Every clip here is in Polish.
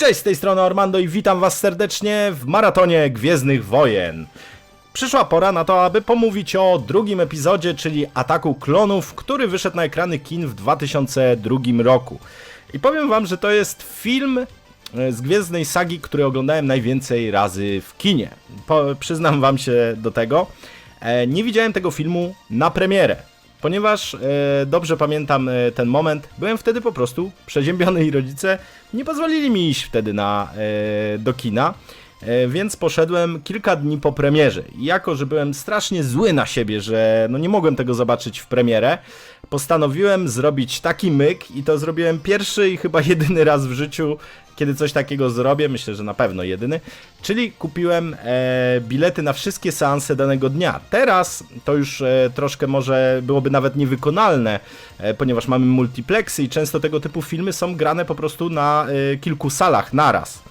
Cześć, z tej strony Ormando i witam was serdecznie w maratonie Gwiezdnych Wojen. Przyszła pora na to, aby pomówić o drugim epizodzie, czyli Ataku Klonów, który wyszedł na ekrany kin w 2002 roku. I powiem wam, że to jest film e, z Gwiezdnej Sagi, który oglądałem najwięcej razy w kinie. Po, przyznam wam się do tego. E, nie widziałem tego filmu na premierę. Ponieważ e, dobrze pamiętam e, ten moment, byłem wtedy po prostu przeziębiony i rodzice nie pozwolili mi iść wtedy na, e, do kina, więc poszedłem kilka dni po premierze. I jako, że byłem strasznie zły na siebie, że no nie mogłem tego zobaczyć w premierę, postanowiłem zrobić taki myk i to zrobiłem pierwszy i chyba jedyny raz w życiu, kiedy coś takiego zrobię, myślę, że na pewno jedyny, czyli kupiłem e, bilety na wszystkie seanse danego dnia. Teraz to już e, troszkę może byłoby nawet niewykonalne, e, ponieważ mamy multiplexy i często tego typu filmy są grane po prostu na e, kilku salach naraz.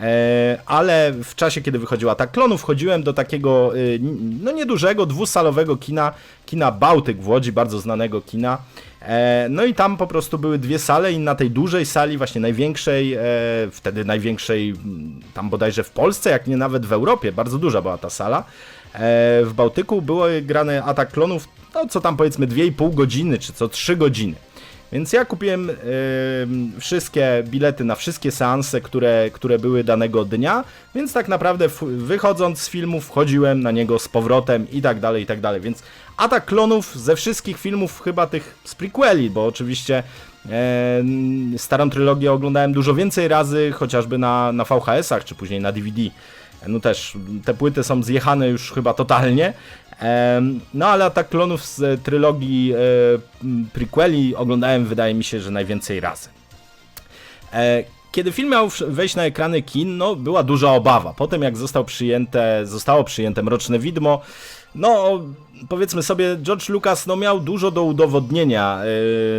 E, ale w czasie, kiedy wychodziła ta klonów, wchodziłem do takiego, y, no niedużego, dwusalowego kina, kina Bałtyk w Łodzi, bardzo znanego kina. E, No i tam po prostu były dwie sale i na tej dużej sali, właśnie największej, e, wtedy największej tam bodajże w Polsce, jak nie nawet w Europie, bardzo duża była ta sala. W Bałtyku było grane Atak Klonów, no co tam powiedzmy 2,5 godziny, czy co 3 godziny. Więc ja kupiłem wszystkie bilety na wszystkie seanse, które, które były danego dnia, więc tak naprawdę wychodząc z filmu wchodziłem na niego z powrotem i tak dalej, i tak dalej. Więc Atak Klonów ze wszystkich filmów, chyba tych z prequeli, bo oczywiście starą trylogię oglądałem dużo więcej razy, chociażby na, na VHS-ach, czy później na DVD. No też, te płyty są zjechane już chyba totalnie. No ale Atak Klonów z e, trylogii e, prequeli oglądałem wydaje mi się, że najwięcej razy. Kiedy film miał wejść na ekrany kin, no była duża obawa. Potem jak został przyjęte, zostało przyjęte Mroczne Widmo, no powiedzmy sobie, George Lucas no, miał dużo do udowodnienia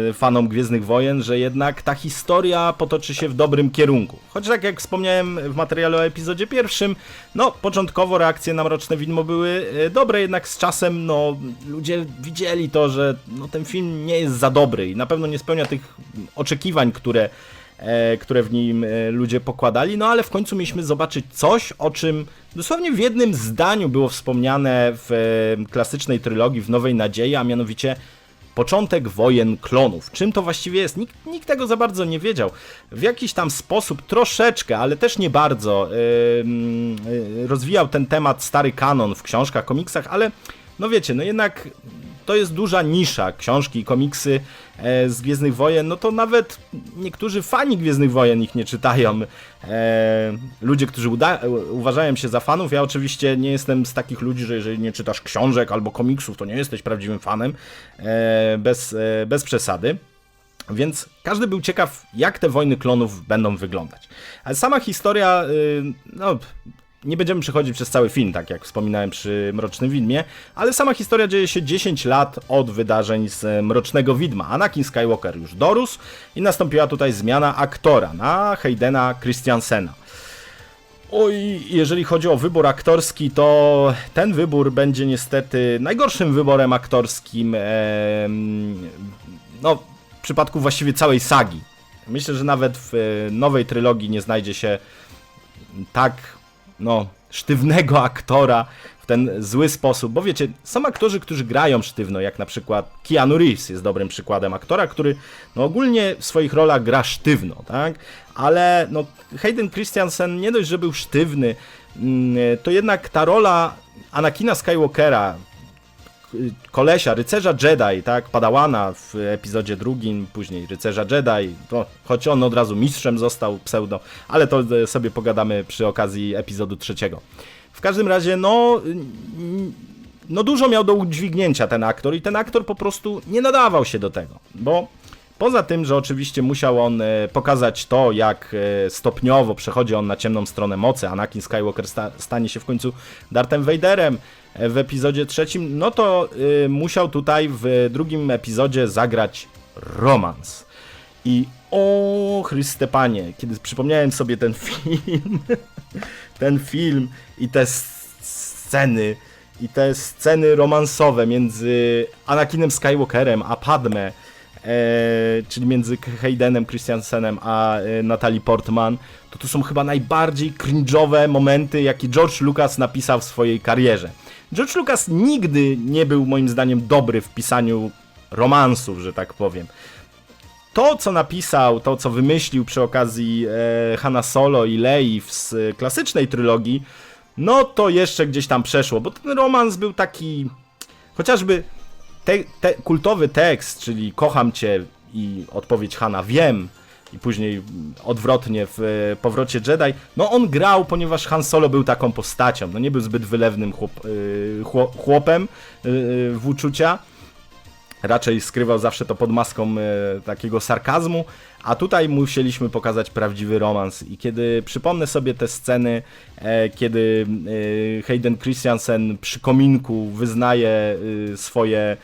e, fanom Gwiezdnych Wojen, że jednak ta historia potoczy się w dobrym kierunku. Choć tak jak wspomniałem w materiale o epizodzie pierwszym, no początkowo reakcje na Mroczne Widmo były e, dobre, jednak z czasem no ludzie widzieli to, że no, ten film nie jest za dobry i na pewno nie spełnia tych oczekiwań, które które w nim e, ludzie pokładali, no ale w końcu mieliśmy zobaczyć coś, o czym dosłownie w jednym zdaniu było wspomniane w e, klasycznej trylogii w Nowej Nadziei, a mianowicie początek wojen klonów. Czym to właściwie jest? Nikt, nikt tego za bardzo nie wiedział. W jakiś tam sposób, troszeczkę, ale też nie bardzo, e, e, rozwijał ten temat stary kanon w książkach, komiksach, ale no wiecie, no jednak to jest duża nisza, książki, komiksy e, z Gwiezdnych Wojen, no to nawet niektórzy fani Gwiezdnych Wojen ich nie czytają. E, ludzie, którzy uważają się za fanów, ja oczywiście nie jestem z takich ludzi, że jeżeli nie czytasz książek albo komiksów, to nie jesteś prawdziwym fanem, e, bez, bez przesady. Więc każdy był ciekaw, jak te wojny klonów będą wyglądać. Ale sama historia, y, no, nie będziemy przechodzić przez cały film, tak jak wspominałem przy Mrocznym Widmie, ale sama historia dzieje się 10 lat od wydarzeń z Mrocznego Widma. Anakin Skywalker już dorósł i nastąpiła tutaj zmiana aktora na Haydena Christiansena. Oj, jeżeli chodzi o wybór aktorski, to ten wybór będzie niestety najgorszym wyborem aktorskim no, w przypadku właściwie całej sagi. Myślę, że nawet w e, nowej trylogii nie znajdzie się tak, no, sztywnego aktora w ten zły sposób, bo wiecie, są aktorzy, którzy grają sztywno, jak na przykład Keanu Reeves jest dobrym przykładem aktora, który no, ogólnie w swoich rolach gra sztywno, tak? Ale no, Hayden Christensen nie dość, że był sztywny, mm, to jednak ta rola Anakina Skywalkera, kolesia, rycerza Jedi, tak, Padałana w epizodzie drugim, później rycerza Jedi, to, choć on od razu mistrzem został, pseudo, ale to e, sobie pogadamy przy okazji epizodu trzeciego. W każdym razie, no, mm, no dużo miał do udźwignięcia ten aktor i ten aktor po prostu nie nadawał się do tego, bo Poza tym, że oczywiście musiał on e, pokazać to, jak e, stopniowo przechodzi on na ciemną stronę mocy, Anakin Skywalker sta stanie się w końcu Darthem Vaderem w epizodzie trzecim, no to e, musiał tutaj w drugim epizodzie zagrać romans. I o Chryste Panie, kiedy przypomniałem sobie ten film, ten film i te sceny, i te sceny romansowe między Anakinem Skywalkerem a Padme, czyli między Haydenem Christiansenem a e, Natalie Portman, to to są chyba najbardziej cringe'owe momenty, jakie George Lucas napisał w swojej karierze. George Lucas nigdy nie był moim zdaniem dobry w pisaniu romansów, że tak powiem. To, co napisał, to, co wymyślił przy okazji e, Hanna Solo i Lei s- klasycznej trylogii, no to jeszcze gdzieś tam przeszło, bo ten romans był taki chociażby te, te, kultowy tekst, czyli kocham cię i odpowiedź Hanna wiem i później odwrotnie w e, powrocie Jedi, no on grał, ponieważ Han Solo był taką postacią, no nie był zbyt wylewnym chłop, chło- chłopem y, w uczucia, raczej skrywał zawsze to pod maską e, takiego sarkazmu, a tutaj musieliśmy pokazać prawdziwy romans. I kiedy przypomnę sobie te sceny, e, kiedy e, Hayden Christiansen przy kominku wyznaje swoje,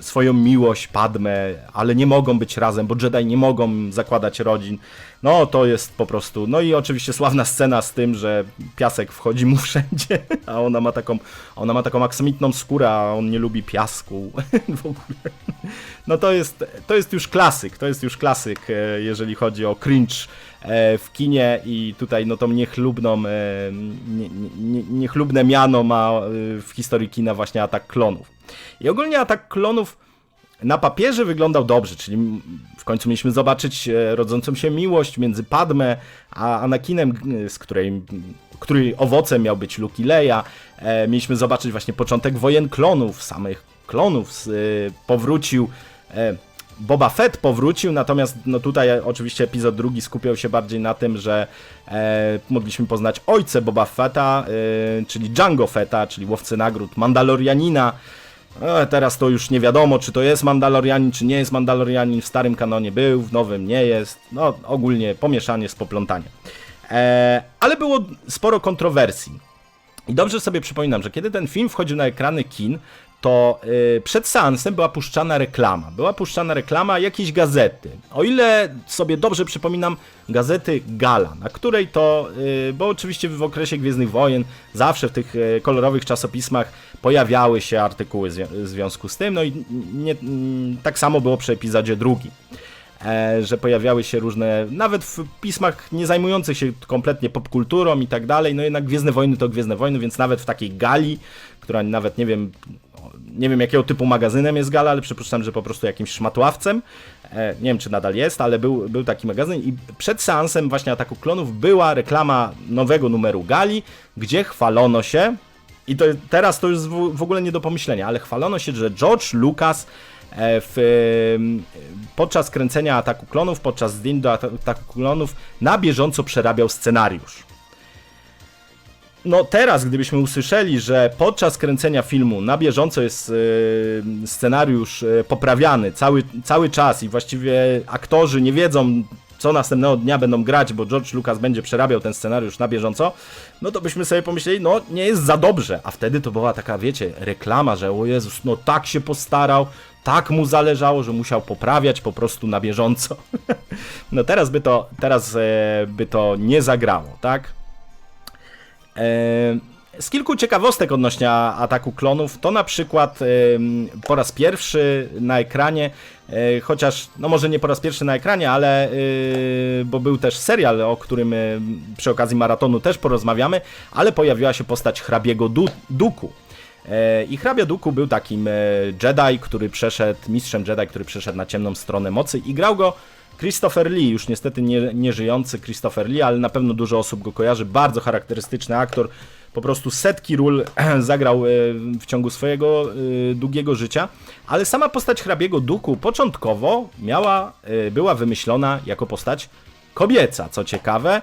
swoją miłość Padme, ale nie mogą być razem, bo Jedi nie mogą zakładać rodzin. No to jest po prostu. No i oczywiście sławna scena z tym, że piasek wchodzi mu wszędzie, a ona ma taką, ona ma taką aksamitną skórę, a on nie lubi piasku w ogóle. No to jest, to jest już klasyk, to jest już klasyk, e, jeżeli chodzi o cringe e, w kinie i tutaj no tą niechlubną, e, nie, nie, niechlubne miano ma e, w historii kina właśnie Atak Klonów. I ogólnie Atak Klonów na papierze wyglądał dobrze, czyli w końcu mieliśmy zobaczyć e, rodzącą się miłość między Padme a Anakinem, e, z której, której owocem miał być Luke i Leia. E, mieliśmy zobaczyć właśnie początek wojen klonów, samych klonów. e, powrócił e, Boba Fett powrócił, natomiast no tutaj oczywiście epizod drugi skupiał się bardziej na tym, że e, mogliśmy poznać ojce Boba Fetta, e, czyli Django Fetta, czyli łowcy nagród, Mandalorianina, E, teraz to już nie wiadomo, czy to jest Mandalorianin, czy nie jest Mandalorianin. W starym kanonie był, w nowym nie jest. No, ogólnie pomieszanie z poplątaniem. E, ale było sporo kontrowersji. I dobrze sobie przypominam, że kiedy ten film wchodził na ekrany kin, to y, przed seansem była puszczana reklama. Była puszczana reklama jakiejś gazety. O ile sobie dobrze przypominam, gazety Gala, na której to, y, bo oczywiście w okresie Gwiezdnych Wojen zawsze w tych y, kolorowych czasopismach pojawiały się artykuły w związku z tym, no i nie, mm, tak samo było przy epizodzie drugim e, że pojawiały się różne, nawet w pismach nie zajmujących się kompletnie popkulturą i tak dalej, no jednak Gwiezdne Wojny to Gwiezdne Wojny, więc nawet w takiej gali, która nawet nie wiem, nie wiem jakiego typu magazynem jest gala, ale przypuszczam, że po prostu jakimś szmatławcem, e, nie wiem czy nadal jest, ale był, był taki magazyn i przed seansem właśnie Ataku Klonów była reklama nowego numeru gali, gdzie chwalono się, i to teraz to jest w, ogóle nie do pomyślenia, ale chwalono się, że George Lucas e, w, podczas kręcenia Ataku Klonów, podczas zdjęć do Ata- Ataku Klonów na bieżąco przerabiał scenariusz. No teraz, gdybyśmy usłyszeli, że podczas kręcenia filmu na bieżąco jest e, scenariusz e, poprawiany cały, cały czas i właściwie aktorzy nie wiedzą, co następnego dnia będą grać, bo George Lucas będzie przerabiał ten scenariusz na bieżąco, no to byśmy sobie pomyśleli, no nie jest za dobrze. A wtedy to była taka, wiecie, reklama, że o Jezus, no tak się postarał, tak mu zależało, że musiał poprawiać po prostu na bieżąco. no teraz by to, teraz e, by to nie zagrało, tak? E, Z kilku ciekawostek odnośnie ataku klonów, to na przykład po raz pierwszy na ekranie, e, chociaż no może nie po raz pierwszy na ekranie, ale e, bo był też serial, o którym przy okazji maratonu też porozmawiamy, ale pojawiła się postać hrabiego Du- Duku. I hrabia Duku był takim Jedi, który przeszedł, mistrzem Jedi, który przeszedł na ciemną stronę mocy i grał go Christopher Lee, już niestety nie, nie żyjący Christopher Lee, ale na pewno dużo osób go kojarzy. Bardzo charakterystyczny aktor, po prostu setki ról zagrał e, w ciągu swojego e, długiego życia, ale sama postać hrabiego Duku początkowo miała, e, była wymyślona jako postać kobieca, co ciekawe.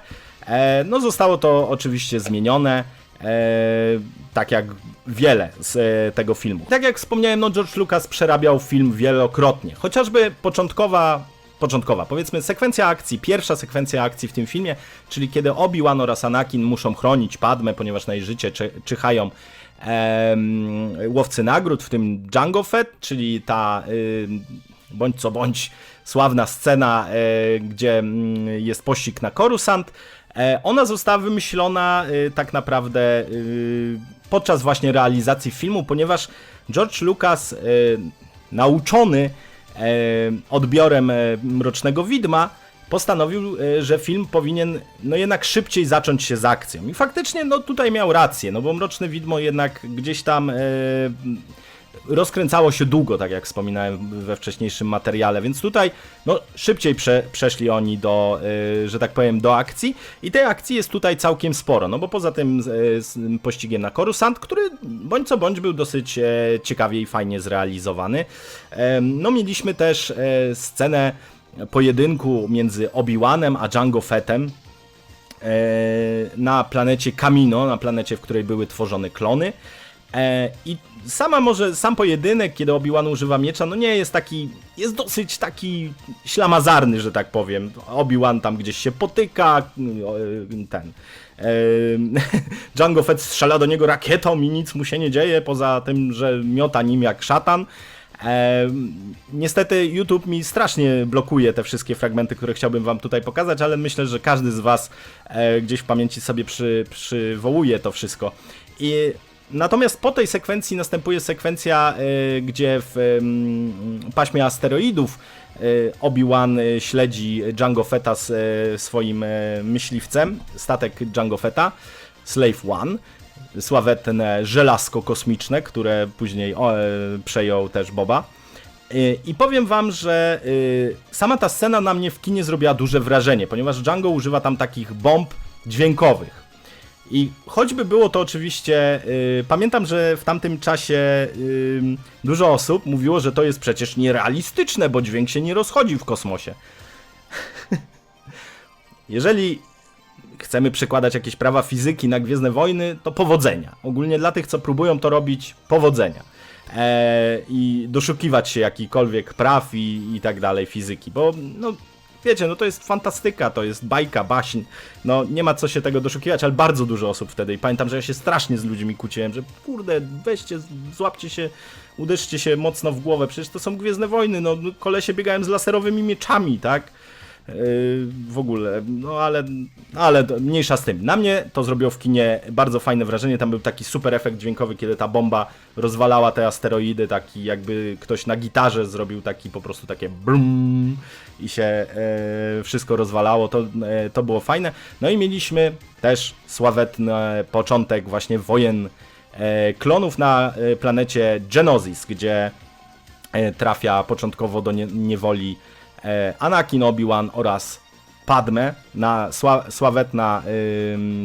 No zostało to oczywiście zmienione, tak jak wiele z tego filmu. Tak jak wspomniałem, no George Lucas przerabiał film wielokrotnie. Chociażby początkowa, początkowa, powiedzmy sekwencja akcji, pierwsza sekwencja akcji w tym filmie, czyli kiedy Obi-Wan oraz Anakin muszą chronić Padmę, ponieważ na jej życie czy, czyhają łowcy nagród, w tym Django Fett, czyli ta y, bądź co bądź sławna scena, e, gdzie mm, jest pościg na Coruscant. E, ona została wymyślona e, tak naprawdę podczas właśnie realizacji filmu, ponieważ George Lucas, nauczony odbiorem e, Mrocznego Widma, postanowił, e, że film powinien no jednak szybciej zacząć się z akcją. I faktycznie no tutaj miał rację, no bo Mroczne Widmo jednak gdzieś tam e, rozkręcało się długo, tak jak wspominałem we wcześniejszym materiale, więc tutaj no, szybciej prze, przeszli oni do, y, że tak powiem, do akcji i tej akcji jest tutaj całkiem sporo, no bo poza tym y, pościgiem na Korusant, który bądź co bądź był dosyć e, ciekawie i fajnie zrealizowany, no mieliśmy też e, scenę pojedynku między Obi-Wanem a Django Fettem, e, na planecie Kamino, na planecie, w której były tworzone klony. E, I sama może, sam pojedynek, kiedy Obi-Wan używa miecza, no nie jest taki, jest dosyć taki ślamazarny, że tak powiem. Obi-Wan tam gdzieś się potyka, e, ten... e, Django Fett strzela do niego rakietą i nic mu się nie dzieje, poza tym, że miota nim jak szatan. E, niestety YouTube mi strasznie blokuje te wszystkie fragmenty, które chciałbym wam tutaj pokazać, ale myślę, że każdy z was e, gdzieś w pamięci sobie przy, przywołuje to wszystko. I Natomiast po tej sekwencji następuje sekwencja, y, gdzie w paśmie asteroidów y, Obi-Wan y, śledzi Django Fetta z swoim myśliwcem, statek Django Fetta, Slave One, sławetne żelazko kosmiczne, które później przejął też Boba. I powiem wam, że sama ta scena na mnie w kinie zrobiła duże wrażenie, ponieważ Django używa tam takich bomb dźwiękowych. I choćby było to oczywiście, y, pamiętam, że w tamtym czasie y, dużo osób mówiło, że to jest przecież nierealistyczne, bo dźwięk się nie rozchodzi w kosmosie. Jeżeli chcemy przekładać jakieś prawa fizyki na Gwiezdne Wojny, to powodzenia. Ogólnie dla tych, co próbują to robić, powodzenia. E, I doszukiwać się jakichkolwiek praw i, i tak dalej fizyki, bo no, wiecie, no to jest fantastyka, to jest bajka, baśń, no nie ma co się tego doszukiwać, ale bardzo dużo osób wtedy i pamiętam, że ja się strasznie z ludźmi kłóciłem, że kurde, weźcie, złapcie się, uderzcie się mocno w głowę, przecież to są Gwiezdne Wojny, no kolesie biegałem z laserowymi mieczami, tak? W ogóle, no ale, ale mniejsza z tym. Na mnie to zrobiło w kinie bardzo fajne wrażenie. Tam był taki super efekt dźwiękowy, kiedy ta bomba rozwalała te asteroidy, taki jakby ktoś na gitarze zrobił taki po prostu takie brum i się e, wszystko rozwalało. To, e, to było fajne. No i mieliśmy też sławetny początek właśnie wojen e, klonów na e, planecie Geonosis, gdzie e, trafia początkowo do nie, niewoli Anakin, Obi-Wan oraz Padme, na sła, sławetna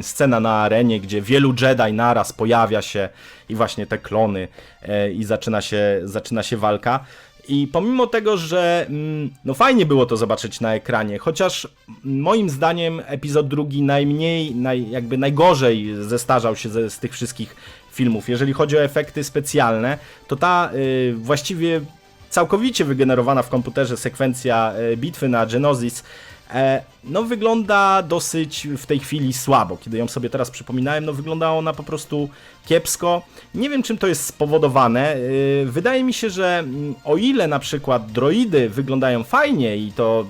scena na arenie, gdzie wielu Jedi naraz pojawia się i właśnie te klony e, i zaczyna się, zaczyna się walka. I pomimo tego, że mm, no fajnie było to zobaczyć na ekranie, chociaż moim zdaniem epizod drugi najmniej, naj, jakby najgorzej zestarzał się ze, z tych wszystkich filmów. Jeżeli chodzi o efekty specjalne, to ta y, właściwie całkowicie wygenerowana w komputerze sekwencja e, bitwy na Geonosis e, no wygląda dosyć w tej chwili słabo. Kiedy ją sobie teraz przypominałem, no wyglądała ona po prostu kiepsko. Nie wiem czym to jest spowodowane. E, Wydaje mi się, że mm, o ile na przykład droidy wyglądają fajnie i to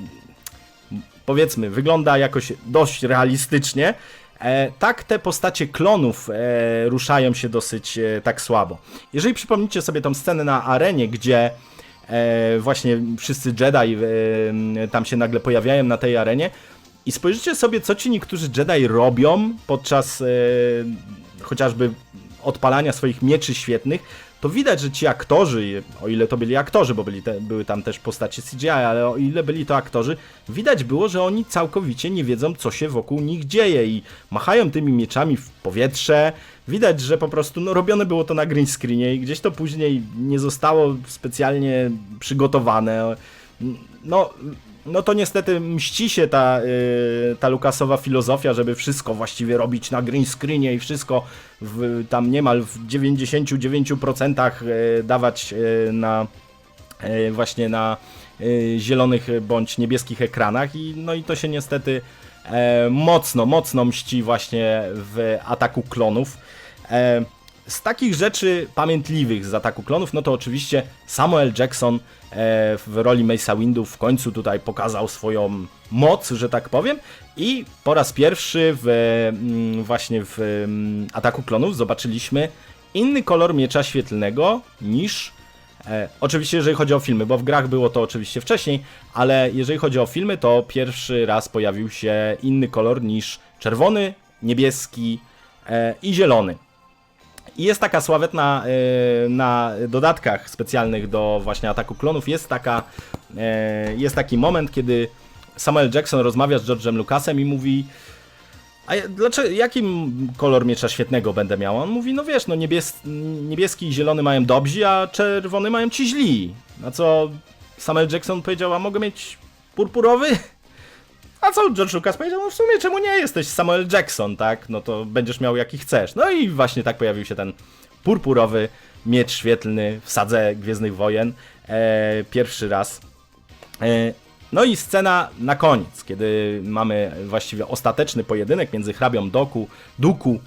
powiedzmy wygląda jakoś dość realistycznie, tak te postacie klonów ruszają się dosyć tak słabo. Jeżeli przypomnicie sobie tą scenę na arenie, gdzie e, właśnie wszyscy Jedi e, tam się nagle pojawiają na tej arenie i spojrzycie sobie, co ci niektórzy Jedi robią podczas e, chociażby odpalania swoich mieczy świetnych, to widać, że ci aktorzy, o ile to byli aktorzy, bo byli te, były tam też postacie CGI, ale o ile byli to aktorzy, widać było, że oni całkowicie nie wiedzą, co się wokół nich dzieje i machają tymi mieczami w powietrze. Widać, że po prostu no, robione było to na green screenie i gdzieś to później nie zostało specjalnie przygotowane. No, no to niestety mści się ta, yy, ta Lukasowa filozofia, żeby wszystko właściwie robić na green screenie i wszystko w, tam niemal w 99% yy, dawać yy, na yy, właśnie na zielonych bądź niebieskich ekranach i no i to się niestety mocno, mocno mści właśnie w ataku klonów. E, z takich rzeczy pamiętliwych z ataku klonów, no to oczywiście Samuel Jackson e, w roli Mace'a Windu w końcu tutaj pokazał swoją moc, że tak powiem. I po raz pierwszy w, mm, właśnie w mm, ataku klonów zobaczyliśmy inny kolor miecza świetlnego niż E, oczywiście, jeżeli chodzi o filmy, bo w grach było to oczywiście wcześniej, ale jeżeli chodzi o filmy, to pierwszy raz pojawił się inny kolor niż czerwony, niebieski e, i zielony. I jest taka sławetna e, na dodatkach specjalnych do właśnie ataku klonów, jest taka, jest taki moment, kiedy Samuel Jackson rozmawia z George'em Lucasem i mówi a dlaczego, jakim kolor miecza świetnego będę miał? On mówi, no wiesz, no niebies, niebieski i zielony mają dobrzy, a czerwony mają ci źli. Na co Samuel Jackson powiedział, a mogę mieć purpurowy? A co George Lucas powiedział? No w sumie czemu nie jesteś Samuel Jackson, tak? No to będziesz miał jaki chcesz. No i właśnie tak pojawił się ten purpurowy miecz świetlny w sadze Gwiezdnych Wojen. E, pierwszy raz. E, No i scena na koniec, kiedy mamy właściwie ostateczny pojedynek między hrabią Doku, Duku,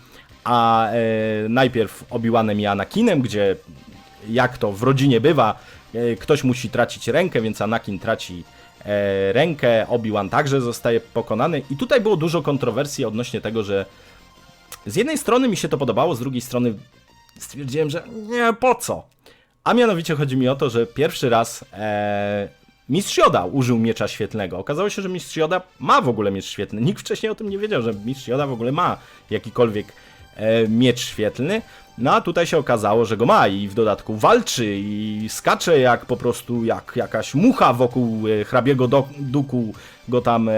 a e, najpierw Obi-Wanem i Anakinem, gdzie jak to w rodzinie bywa, e, ktoś musi tracić rękę, więc Anakin traci e, rękę, Obi-Wan także zostaje pokonany. I tutaj było dużo kontrowersji odnośnie tego, że z jednej strony mi się to podobało, z drugiej strony stwierdziłem, że nie, po co? A mianowicie chodzi mi o to, że pierwszy raz e, Mistrz Joda użył miecza świetlnego. Okazało się, że Mistrz Joda ma w ogóle miecz świetlny. Nikt wcześniej o tym nie wiedział, że Mistrz Joda w ogóle ma jakikolwiek e, miecz świetlny. No a tutaj się okazało, że go ma i w dodatku walczy i skacze jak po prostu jak jakaś mucha wokół e, hrabiego do, duku go tam e,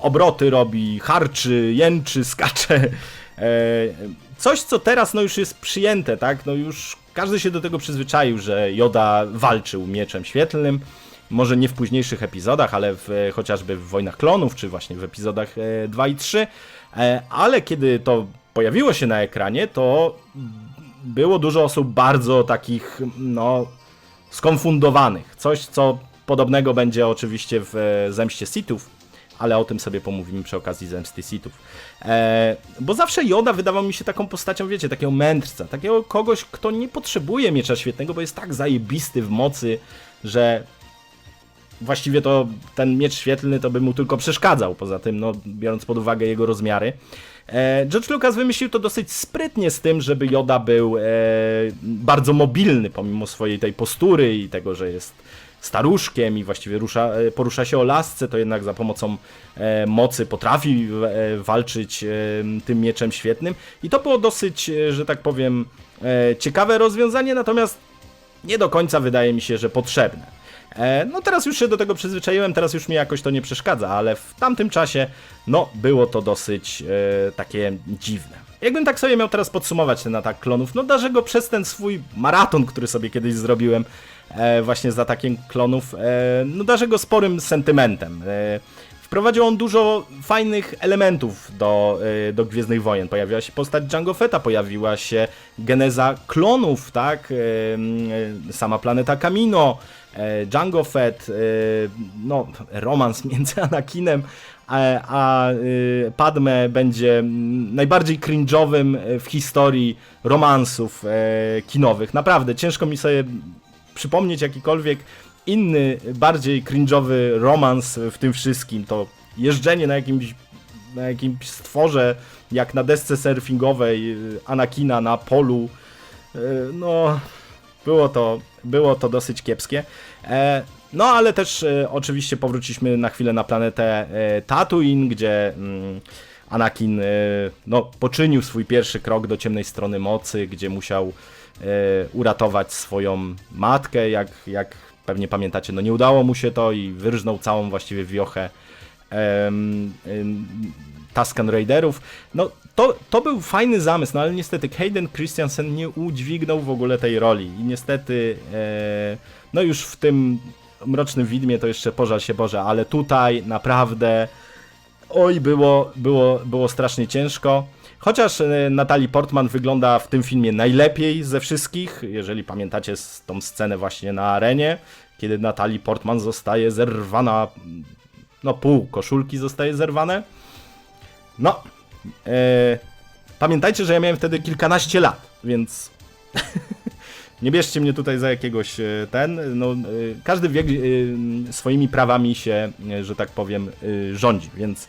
obroty robi, harczy, jęczy, skacze. E, Coś, co teraz no już jest przyjęte, tak? No już każdy się do tego przyzwyczaił, że Joda walczył mieczem świetlnym. Może nie w późniejszych epizodach, ale w, e, chociażby w Wojnach Klonów, czy właśnie w epizodach e, 2 i 3. E, ale kiedy to pojawiło się na ekranie, to było dużo osób bardzo takich, no, skonfundowanych. Coś, co podobnego będzie oczywiście w e, Zemście Sithów, ale o tym sobie pomówimy przy okazji Zemsty Sithów. E, bo zawsze Joda wydawał mi się taką postacią, wiecie, takiego mędrca, takiego kogoś, kto nie potrzebuje miecza świetnego, bo jest tak zajebisty w mocy, że właściwie to ten miecz świetlny to by mu tylko przeszkadzał, poza tym, no, biorąc pod uwagę jego rozmiary. E, George Lucas wymyślił to dosyć sprytnie z tym, żeby Joda był e, bardzo mobilny, pomimo swojej tej postury i tego, że jest staruszkiem i właściwie rusza, e, porusza się o lasce, to jednak za pomocą e, mocy potrafi e, walczyć e, tym mieczem świetnym. I to było dosyć, że tak powiem, ciekawe rozwiązanie, natomiast nie do końca wydaje mi się, że potrzebne. E, No teraz już się do tego przyzwyczaiłem, teraz już mi jakoś to nie przeszkadza, ale w tamtym czasie, no, było to dosyć e, takie dziwne. Jakbym tak sobie miał teraz podsumować ten atak klonów, no darzę go przez ten swój maraton, który sobie kiedyś zrobiłem e, właśnie z atakiem klonów, e, no darzę go sporym sentymentem. E, Wprowadził on dużo fajnych elementów do, y, do Gwiezdnych Wojen. Pojawiła się postać Jango Fetta, pojawiła się geneza klonów, tak? Y, y, Sama planeta Kamino, y, Jango Fett, no, romans między Anakinem a, a Padme będzie najbardziej cringe'owym w historii romansów kinowych. Naprawdę, ciężko mi sobie przypomnieć jakikolwiek inny, bardziej cringe'owy romans w tym wszystkim, to jeżdżenie na jakimś, na jakimś stworze, jak na desce surfingowej y, Anakina na polu, y, no było to, było to dosyć kiepskie. E, No ale też e, oczywiście powróciliśmy na chwilę na planetę e, Tatooine, gdzie mm, Anakin no, poczynił swój pierwszy krok do ciemnej strony mocy, gdzie musiał uratować swoją matkę, jak, jak pewnie pamiętacie, no nie udało mu się to i wyrżnął całą właściwie wiochę em, em, Tusken Raiderów. No to, to był fajny zamysł, no ale niestety Hayden Christensen nie udźwignął w ogóle tej roli i niestety e, no już w tym Mrocznym Widmie to jeszcze pożal się Boże, ale tutaj naprawdę oj było, było, było strasznie ciężko. Chociaż e, Natalie Portman wygląda w tym filmie najlepiej ze wszystkich, jeżeli pamiętacie tą scenę właśnie na arenie, kiedy Natalie Portman zostaje zerwana, no pół koszulki zostaje zerwane. No, e, pamiętajcie, że ja miałem wtedy kilkanaście lat, więc nie bierzcie mnie tutaj za jakiegoś e, ten, no, e, każdy wiek swoimi prawami się, że tak powiem, rządzi, więc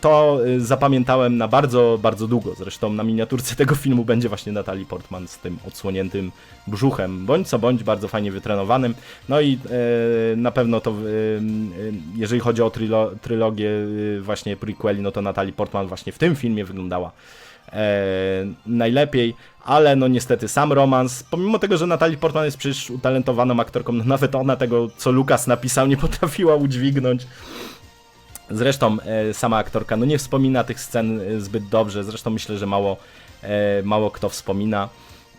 To e, zapamiętałem na bardzo, bardzo długo. Zresztą na miniaturce tego filmu będzie właśnie Natalie Portman z tym odsłoniętym brzuchem, bądź co bądź bardzo fajnie wytrenowanym. No i e, na pewno to, e, jeżeli chodzi o trylo, trylogię właśnie prequeli, no to Natalie Portman właśnie w tym filmie wyglądała e, najlepiej, ale no niestety sam romans, pomimo tego, że Natalie Portman jest przecież utalentowaną aktorką, no nawet ona tego, co Lukas napisał, nie potrafiła udźwignąć. Zresztą e, sama aktorka no nie wspomina tych scen e, zbyt dobrze, zresztą myślę, że mało, e, mało kto wspomina.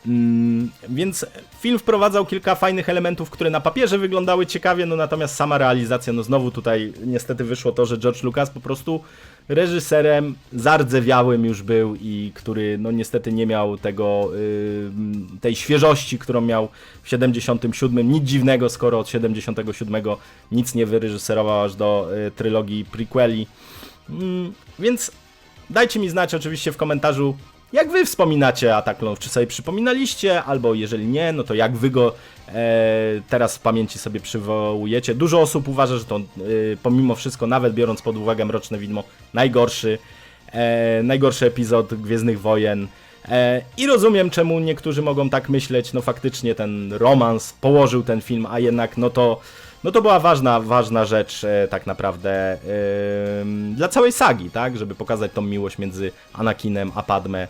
Mm, więc film wprowadzał kilka fajnych elementów, które na papierze wyglądały ciekawie, no natomiast sama realizacja, no znowu tutaj niestety wyszło to, że George Lucas po prostu reżyserem zardzewiałym już był i który no niestety nie miał tego, y, tej świeżości, którą miał w 77. Nic dziwnego, skoro od 77 nic nie wyreżyserował aż do y, trylogii prequeli. Mm, więc dajcie mi znać oczywiście w komentarzu, jak wy wspominacie Atak Klonów, czy sobie przypominaliście, albo jeżeli nie, no to jak wy go e, teraz w pamięci sobie przywołujecie. Dużo osób uważa, że to e, pomimo wszystko, nawet biorąc pod uwagę Mroczne Widmo, najgorszy, e, najgorszy epizod Gwiezdnych Wojen. E, I rozumiem, czemu niektórzy mogą tak myśleć, no faktycznie ten romans położył ten film, a jednak no to, no to była ważna, ważna rzecz e, tak naprawdę dla całej sagi, tak, żeby pokazać tą miłość między Anakinem a Padme.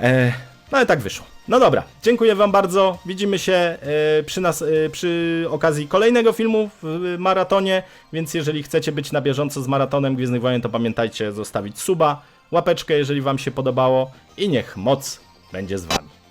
E, no ale tak wyszło. No dobra, dziękuję wam bardzo. Widzimy się e, przy, nas, e, przy okazji kolejnego filmu w maratonie, więc jeżeli chcecie być na bieżąco z maratonem Gwiezdnych Wojen, to pamiętajcie zostawić suba, łapeczkę, jeżeli wam się podobało i niech moc będzie z wami.